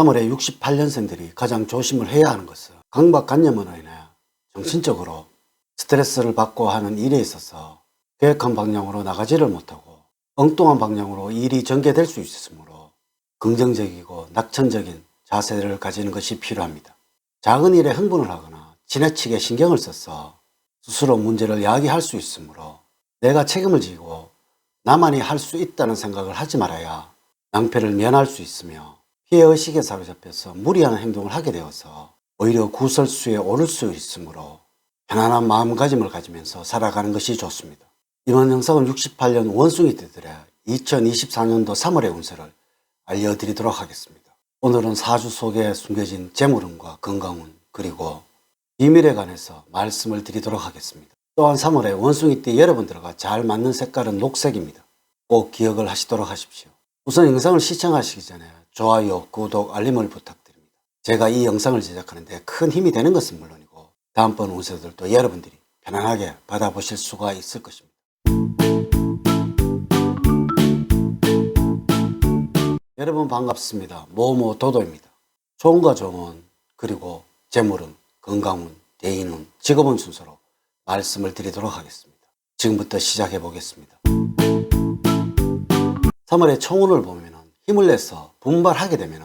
3월에 68년생들이 가장 조심을 해야 하는 것은 강박관념으로 인해 정신적으로 스트레스를 받고 하는 일에 있어서 계획한 방향으로 나가지를 못하고 엉뚱한 방향으로 일이 전개될 수 있으므로 긍정적이고 낙천적인 자세를 가지는 것이 필요합니다. 작은 일에 흥분을 하거나 지나치게 신경을 써서 스스로 문제를 야기할 수 있으므로 내가 책임을 지고 나만이 할 수 있다는 생각을 하지 말아야 낭패를 면할 수 있으며 피해의식에 사로잡혀서 무리한 행동을 하게 되어서 오히려 구설수에 오를 수 있으므로 편안한 마음가짐을 가지면서 살아가는 것이 좋습니다. 이번 영상은 68년 원숭이 띠들의 2024년도 3월의 운세를 알려드리도록 하겠습니다. 오늘은 사주 속에 숨겨진 재물운과 건강운 그리고 비밀에 관해서 말씀을 드리도록 하겠습니다. 또한 3월에 원숭이띠 여러분들과 잘 맞는 색깔은 녹색입니다. 꼭 기억을 하시도록 하십시오. 우선 영상을 시청하시기 전에 좋아요, 구독, 알림을 부탁드립니다. 제가 이 영상을 제작하는데 큰 힘이 되는 것은 물론이고 다음번 운세들도 여러분들이 편안하게 받아보실 수가 있을 것입니다. 여러분 반갑습니다. 모모 도도입니다. 좋은과 좋은 그리고 재물운, 건강운, 대인운, 직업운 순서로 말씀을 드리도록 하겠습니다. 지금부터 시작해 보겠습니다. 3월에 총운을 보면 힘을 내서 분발하게 되면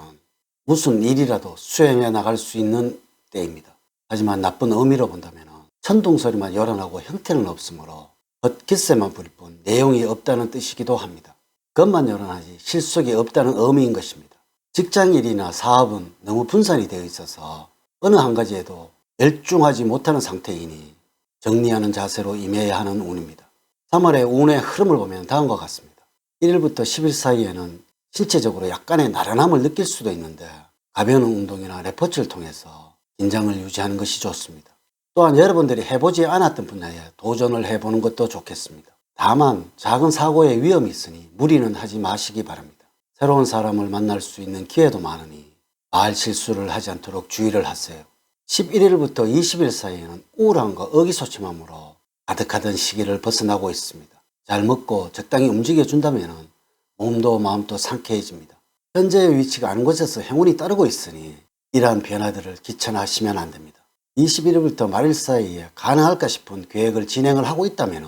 무슨 일이라도 수행해 나갈 수 있는 때입니다. 하지만 나쁜 의미로 본다면 천둥소리만 열어나고 형태는 없으므로 헛기세만 부릴 뿐 내용이 없다는 뜻이기도 합니다. 겉만 열어나지 실속이 없다는 의미인 것입니다. 직장일이나 사업은 너무 분산이 되어 있어서 어느 한 가지에도 열중하지 못하는 상태이니 정리하는 자세로 임해야 하는 운입니다. 3월의 운의 흐름을 보면 다음과 같습니다. 1일부터 10일 사이에는 신체적으로 약간의 나른함을 느낄 수도 있는데 가벼운 운동이나 레포츠를 통해서 긴장을 유지하는 것이 좋습니다. 또한 여러분들이 해보지 않았던 분야에 도전을 해보는 것도 좋겠습니다. 다만 작은 사고의 위험이 있으니 무리는 하지 마시기 바랍니다. 새로운 사람을 만날 수 있는 기회도 많으니 말 실수를 하지 않도록 주의를 하세요. 11일부터 20일 사이에는 우울함과 의기소침함으로 가득하던 시기를 벗어나고 있습니다. 잘 먹고 적당히 움직여준다면 몸도 마음도 상쾌해집니다. 현재의 위치가 아는 곳에서 행운이 따르고 있으니 이러한 변화들을 귀천하시면 안 됩니다. 21일부터 말일 사이에 가능할까 싶은 계획을 진행을 하고 있다면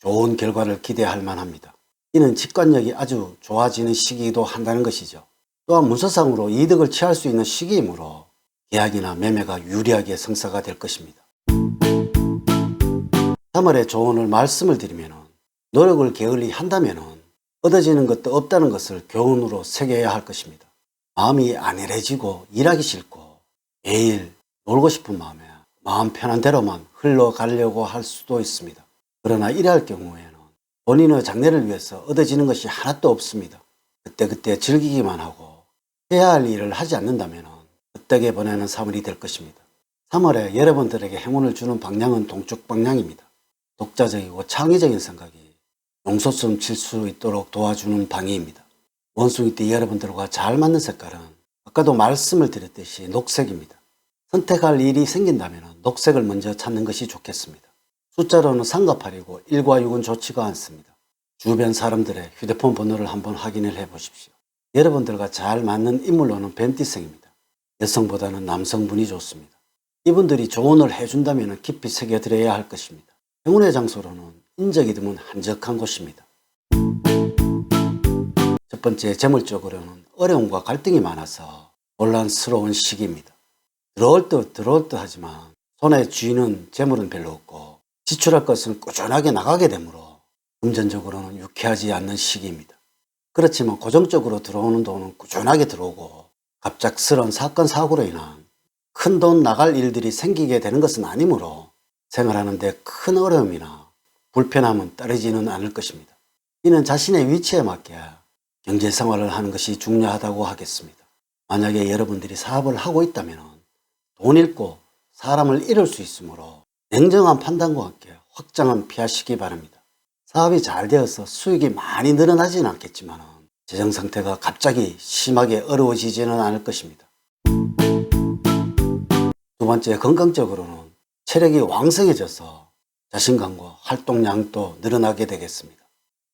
좋은 결과를 기대할 만합니다. 이는 직관력이 아주 좋아지는 시기이기도 한다는 것이죠. 또한 문서상으로 이득을 취할 수 있는 시기이므로 계약이나 매매가 유리하게 성사가 될 것입니다. 3월에 조언을 말씀을 드리면 노력을 게을리 한다면 얻어지는 것도 없다는 것을 교훈으로 새겨야 할 것입니다. 마음이 안일해지고 일하기 싫고 매일 놀고 싶은 마음에 마음 편한 대로만 흘러가려고 할 수도 있습니다. 그러나 이러할 경우에는 본인의 장래를 위해서 얻어지는 것이 하나도 없습니다. 그때그때 즐기기만 하고 해야 할 일을 하지 않는다면 헛되게 보내는 3월이 될 것입니다. 3월에 여러분들에게 행운을 주는 방향은 동쪽 방향입니다. 독자적이고 창의적인 생각이 용솟음 칠수 있도록 도와주는 방해입니다. 원숭이 때 여러분들과 잘 맞는 색깔은 아까도 말씀을 드렸듯이 녹색입니다. 선택할 일이 생긴다면 녹색을 먼저 찾는 것이 좋겠습니다. 숫자로는 상가팔이고 1과 6은 좋지가 않습니다. 주변 사람들의 휴대폰 번호를 한번 확인을 해 보십시오. 여러분들과 잘 맞는 인물로는 뱀띠생입니다. 여성보다는 남성분이 좋습니다. 이분들이 조언을 해준다면 깊이 새겨드려야 할 것입니다. 행운의 장소로는 인적이 드문 한적한 곳입니다. 첫 번째 재물적으로는 어려움과 갈등이 많아서 혼란스러운 시기입니다. 들어올 듯 들어올 듯 하지만 손에 쥐는 재물은 별로 없고 지출할 것은 꾸준하게 나가게 되므로 금전적으로는 유쾌하지 않는 시기입니다. 그렇지만 고정적으로 들어오는 돈은 꾸준하게 들어오고 갑작스러운 사건 사고로 인한 큰 돈 나갈 일들이 생기게 되는 것은 아니므로 생활하는데 큰 어려움이나 불편함은 따르지는 않을 것입니다. 이는 자신의 위치에 맞게 경제 생활을 하는 것이 중요하다고 하겠습니다. 만약에 여러분들이 사업을 하고 있다면 돈 잃고 사람을 잃을 수 있으므로 냉정한 판단과 함께 확장은 피하시기 바랍니다. 사업이 잘 되어서 수익이 많이 늘어나지는 않겠지만 재정 상태가 갑자기 심하게 어려워지지는 않을 것입니다. 두 번째 건강적으로는 체력이 왕성해져서 자신감과 활동량도 늘어나게 되겠습니다.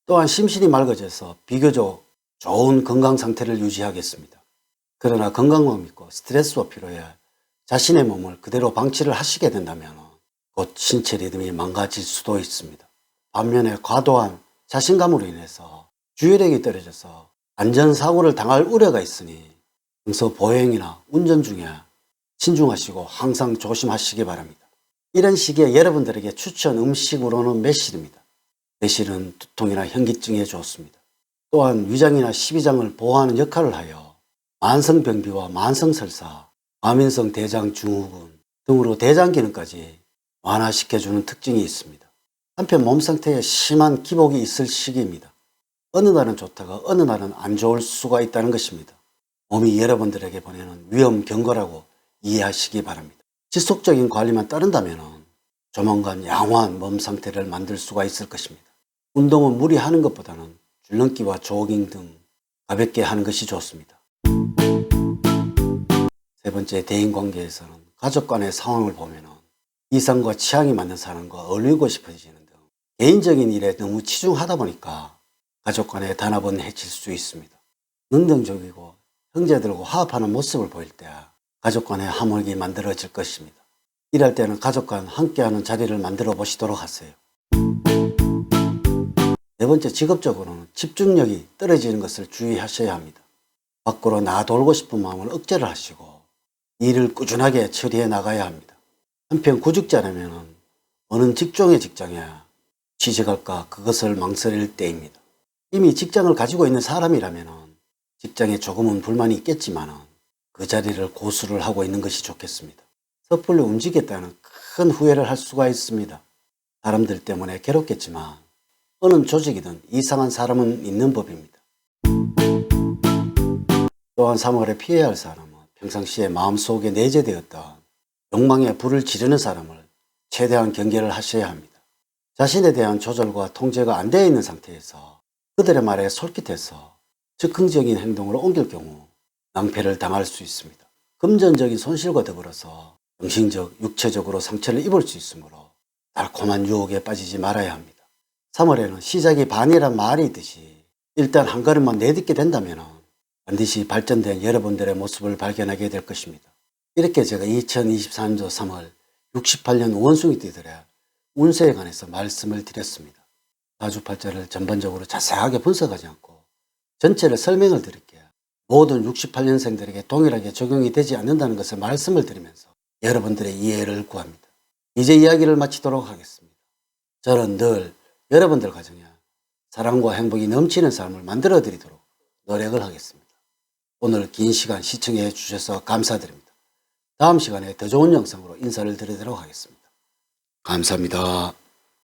또한 심신이 맑아져서 비교적 좋은 건강 상태를 유지하겠습니다. 그러나 건강만 믿고 스트레스와 피로에 자신의 몸을 그대로 방치를 하시게 된다면 곧 신체 리듬이 망가질 수도 있습니다. 반면에 과도한 자신감으로 인해서 주의력이 떨어져서 안전사고를 당할 우려가 있으니 평소 보행이나 운전 중에 신중하시고 항상 조심하시기 바랍니다. 이런 시기에 여러분들에게 추천 음식으로는 매실입니다. 매실은 두통이나 현기증에 좋습니다. 또한 위장이나 십이장을 보호하는 역할을 하여 만성병비와 만성설사, 과민성 대장 증후군 등으로 대장 기능까지 완화시켜주는 특징이 있습니다. 한편 몸 상태에 심한 기복이 있을 시기입니다. 어느 날은 좋다가 어느 날은 안 좋을 수가 있다는 것입니다. 몸이 여러분들에게 보내는 위험 경고라고 이해하시기 바랍니다. 지속적인 관리만 따른다면 조만간 양호한 몸 상태를 만들 수가 있을 것입니다. 운동은 무리하는 것보다는 줄넘기와 조깅 등 가볍게 하는 것이 좋습니다. 세 번째 대인 관계에서는 가족 간의 상황을 보면 이성과 취향이 맞는 사람과 어울리고 싶어지는 등 개인적인 일에 너무 치중하다 보니까 가족 간의 단합은 해칠 수 있습니다. 능동적이고 형제들과 화합하는 모습을 보일 때 가족 간의 화목이 만들어질 것입니다. 일할 때는 가족 간 함께하는 자리를 만들어 보시도록 하세요. 네 번째 직업적으로는 집중력이 떨어지는 것을 주의하셔야 합니다. 밖으로 나돌고 싶은 마음을 억제를 하시고 일을 꾸준하게 처리해 나가야 합니다. 한편 구직자라면 어느 직종의 직장에 취직할까 그것을 망설일 때입니다. 이미 직장을 가지고 있는 사람이라면 직장에 조금은 불만이 있겠지만 그 자리를 고수를 하고 있는 것이 좋겠습니다. 섣불리 움직였다는 큰 후회를 할 수가 있습니다. 사람들 때문에 괴롭겠지만 어느 조직이든 이상한 사람은 있는 법입니다. 또한 3월에 피해야 할 사람은 평상시에 마음속에 내재되었던 욕망에 불을 지르는 사람을 최대한 경계를 하셔야 합니다. 자신에 대한 조절과 통제가 안 되어 있는 상태에서 그들의 말에 솔깃해서 즉흥적인 행동으로 옮길 경우 낭패를 당할 수 있습니다. 금전적인 손실과 더불어서 정신적, 육체적으로 상처를 입을 수 있으므로 달콤한 유혹에 빠지지 말아야 합니다. 3월에는 시작이 반이란 말이 있듯이 일단 한 걸음만 내딛게 된다면 반드시 발전된 여러분들의 모습을 발견하게 될 것입니다. 이렇게 제가 2024년도 3월 68년 원숭이 띠들의 운세에 관해서 말씀을 드렸습니다. 사주팔자를 전반적으로 자세하게 분석하지 않고 전체를 설명을 드릴게요. 모든 68년생들에게 동일하게 적용이 되지 않는다는 것을 말씀을 드리면서 여러분들의 이해를 구합니다. 이제 이야기를 마치도록 하겠습니다. 저는 늘 여러분들 가정에 사랑과 행복이 넘치는 삶을 만들어 드리도록 노력을 하겠습니다. 오늘 긴 시간 시청해 주셔서 감사드립니다. 다음 시간에 더 좋은 영상으로 인사를 드리도록 하겠습니다. 감사합니다.